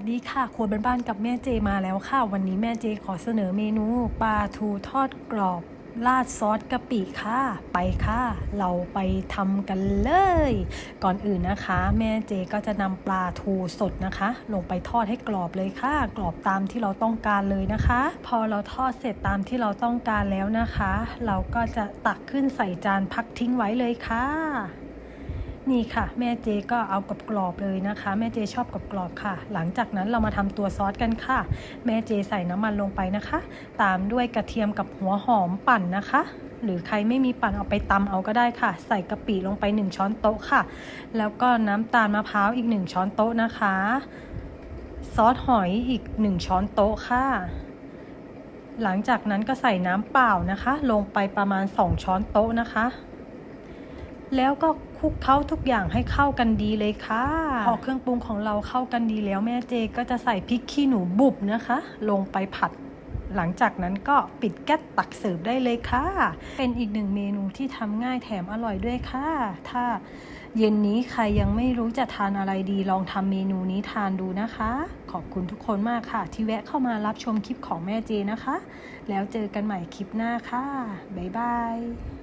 วัสดีค่ะ ครัวบ้านบ้านๆกับแม่เจมาแล้วค่ะ วันนี้แม่เจขอเสนอเมนูปลาทูทอดกรอบ ราดซอสกะปิค่ะ ไปค่ะ เราไปทำกันเลย ก่อนอื่นนะคะ แม่เจก็จะนำปลาทูสดนะคะ ลงไปทอดให้กรอบเลยค่ะ กรอบตามที่เราต้องการเลยนะคะ พอเราทอดเสร็จตามที่เราต้องการแล้วนะคะ เราก็จะตักขึ้นใส่จานพักทิ้งไว้เลยค่ะ นี่ค่ะ แม่เจก็เอากับกรอบเลยนะคะ แม่เจชอบกับกรอบค่ะ หลังจากนั้นเรามาทำตัวซอสกันค่ะ แม่เจใส่น้ำมันลงไปนะคะ ตามด้วยกระเทียมกับหัวหอมปั่นนะคะ หรือใครไม่มีปั่นเอาไปตำเอาก็ได้ค่ะ ใส่กะปิลงไป 1 ช้อนโต๊ะค่ะ แล้วก็น้ำตาลมะพร้าวอีก 1 ช้อนโต๊ะนะคะ ซอสหอยอีก 1 ช้อนโต๊ะค่ะหลังจากนั้นก็ใส่น้ำเปล่านะคะ ลงไปประมาณ 2 ช้อนโต๊ะนะคะ แล้วก็คลุกเคล้าทุกอย่างให้เข้ากันดีเลยค่ะ พอเครื่องปรุงของเราเข้ากันดีแล้วแม่เจก็จะใส่พริกขี้หนูบุบนะคะ ลงไปผัด หลังจากนั้นก็ปิดแก๊สตักเสิร์ฟได้เลยค่ะ เป็นอีกหนึ่งเมนูที่ทำง่ายแถมอร่อยด้วยค่ะ ถ้าเย็นนี้ใครยังไม่รู้จะทานอะไรดีลองทำเมนูนี้ทานดูนะคะ ขอบคุณทุกคนมากค่ะ ที่แวะเข้ามารับชมคลิปของแม่เจนะคะ แล้วเจอกันใหม่คลิปหน้าค่ะ บ๊ายบาย